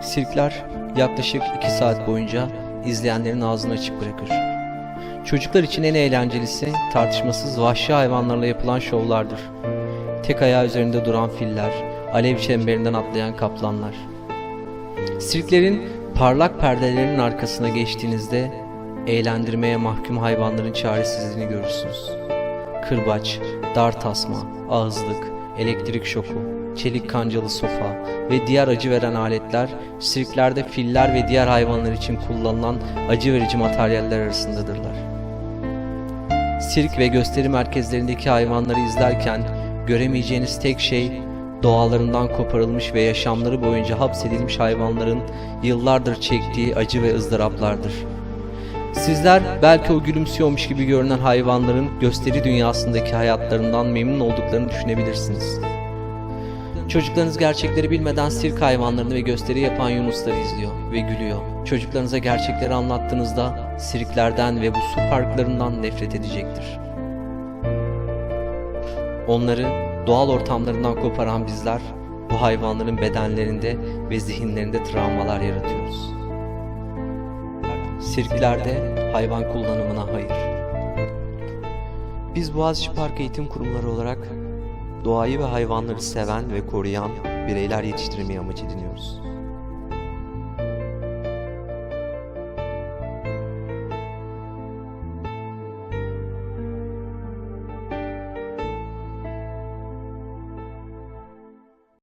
Sirkler yaklaşık 2 saat boyunca izleyenlerin ağzını açık bırakır. Çocuklar için en eğlencelisi tartışmasız vahşi hayvanlarla yapılan şovlardır. Tek ayağı üzerinde duran filler, alev çemberinden atlayan kaplanlar. Sirklerin parlak perdelerinin arkasına geçtiğinizde eğlendirmeye mahkum hayvanların çaresizliğini görürsünüz. Kırbaç, dar tasma, ağızlık, elektrik şoku, çelik kancalı sopa ve diğer acı veren aletler sirklerde filler ve diğer hayvanlar için kullanılan acı verici materyaller arasındadırlar. Sirk ve gösteri merkezlerindeki hayvanları izlerken göremeyeceğiniz tek şey doğalarından koparılmış ve yaşamları boyunca hapsedilmiş hayvanların yıllardır çektiği acı ve ızdıraplardır. Sizler belki o gülümsüyormuş gibi görünen hayvanların gösteri dünyasındaki hayatlarından memnun olduklarını düşünebilirsiniz. Çocuklarınız gerçekleri bilmeden sirk hayvanlarını ve gösteri yapan yunusları izliyor ve gülüyor. Çocuklarınıza gerçekleri anlattığınızda sirklerden ve bu su parklarından nefret edecektir. Onları doğal ortamlarından koparan bizler bu hayvanların bedenlerinde ve zihinlerinde travmalar yaratıyoruz. Sirklerde hayvan kullanımına hayır. Biz Boğaziçi Park Eğitim Kurumları olarak doğayı ve hayvanları seven ve koruyan bireyler yetiştirmeyi amaç ediniyoruz.